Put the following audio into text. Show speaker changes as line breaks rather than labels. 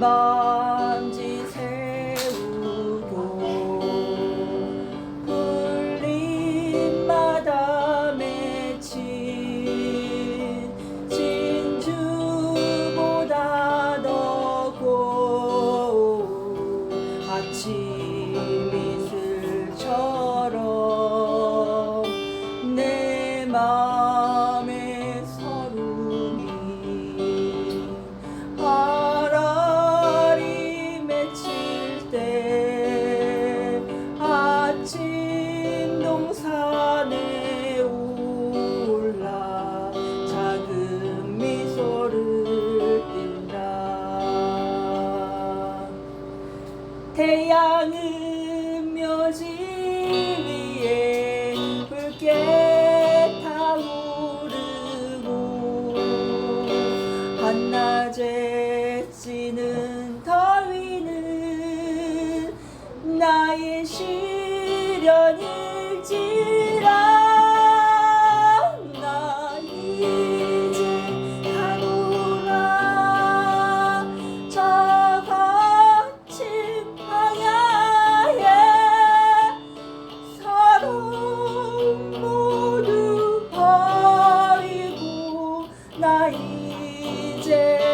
반지 세우고 풀림마다 맺힌 진주보다 더 고운 아침 이슬처럼 내 마음 태양은 묘지 위에 붉게 타오르고 한낮에 찌는 더위는 나의 시련일지 party.